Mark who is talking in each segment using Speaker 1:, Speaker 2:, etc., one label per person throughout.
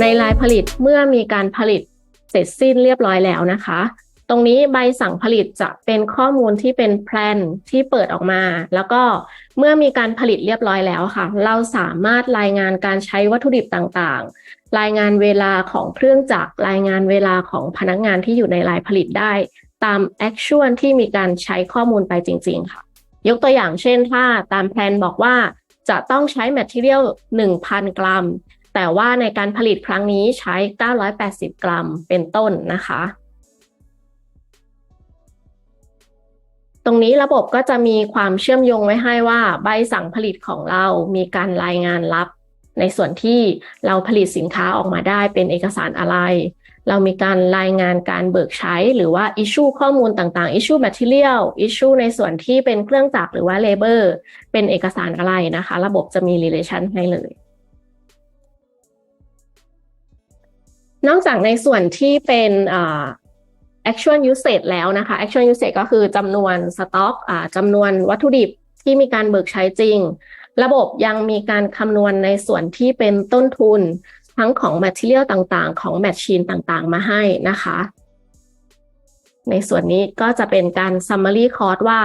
Speaker 1: ในลายผลิตเมื่อมีการผลิตเสร็จสิ้นเรียบร้อยแล้วนะคะ ตรงนี้ใบสั่งผลิตจะเป็นข้อมูลที่เป็นแพลนที่เปิดออกมา แล้วก็เมื่อมีการผลิตเรียบร้อยแล้วค่ะ เราสามารถรายงานการใช้วัตถุดิบต่างๆ รายงานเวลาของเครื่องจักร รายงานเวลาของพนักงานที่อยู่ในลายผลิตได้ ตามแอคชวลที่มีการใช้ข้อมูลไปจริง ๆ ค่ะ ยกตัวอย่างเช่นถ้าตามแพลนบอกว่าจะต้องใช้แมทเทียล1,000 กรัม แต่ว่าในการผลิตครั้งนี้ใช้ 980 กรัมเป็นต้นนะคะ ตรงนี้ระบบก็จะมีความเชื่อมโยงไว้ให้ว่าใบสั่งผลิตของเรามีการรายงานรับ ในส่วนที่เราผลิตสินค้าออกมาได้เป็นเอกสารอะไร เรามีการรายงานการเบิกใช้ หรือว่า issue ข้อมูลต่างๆ issue material issue ในส่วนที่เป็นเครื่องจักรหรือว่า labor เป็นเอกสารอะไรนะคะ ระบบจะมี relation ให้เลย นอกจากในส่วนที่เป็น actual usage แล้วนะคะ actual usage ก็คือจำนวนสต็อกจำนวนวัตถุดิบที่มีการเบิกใช้จริง ระบบยังมีการคำนวณในส่วนที่เป็นต้นทุนทั้งของ material ต่างๆ ของ machine ต่างๆ มาให้นะคะ ในส่วนนี้ก็จะเป็นการ summary cost ว่า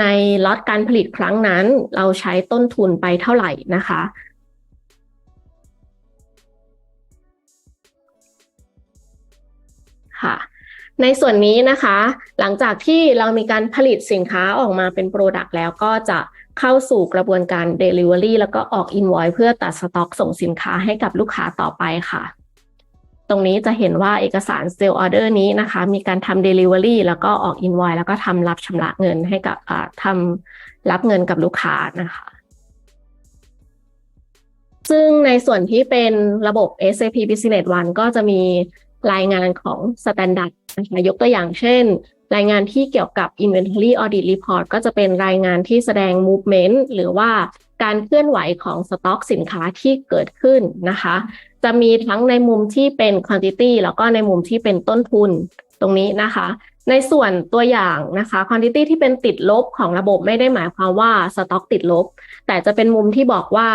Speaker 1: ในล็อตการผลิตครั้งนั้น เราใช้ต้นทุนไปเท่าไหร่นะคะ ค่ะ ในส่วนนี้นะคะ หลังจากที่เรามีการผลิตสินค้าออกมาเป็นโปรดักต์แล้วก็จะเข้าสู่กระบวนการ Delivery แล้วก็ออก Invoice เพื่อตัดสต็อกส่งสินค้าให้กับลูกค้าต่อไปค่ะ ตรงนี้จะเห็นว่าเอกสาร Sale Order นี้นะคะ มีการทำ Delivery แล้วก็ออก Invoice แล้วก็ทำรับชำระเงินให้กับทำรับเงินกับลูกค้านะคะซึ่งในส่วนที่เป็นระบบ SAP Business One ก็จะมี รายงานของ Standard นะคะยกตัวอย่างเช่น รายงานที่เกี่ยวกับ Inventory Audit Report ก็จะเป็นรายงานที่แสดง Movement หรือว่าการเคลื่อนไหวของสต็อกสินค้าที่เกิดขึ้นนะคะ จะมีทั้งในมุมที่เป็น Quantity แล้วก็ในมุมที่เป็นต้นทุนตรงนี้นะคะ ในส่วนตัวอย่างนะคะ Quantity ที่เป็นติดลบของระบบไม่ได้หมายความว่าสต็อกติดลบ แต่จะเป็นมุมที่บอกว่า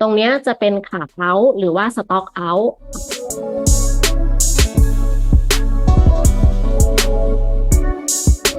Speaker 1: ตรงนี้จะเป็นขาดเอาหรือว่าสต็อกเอา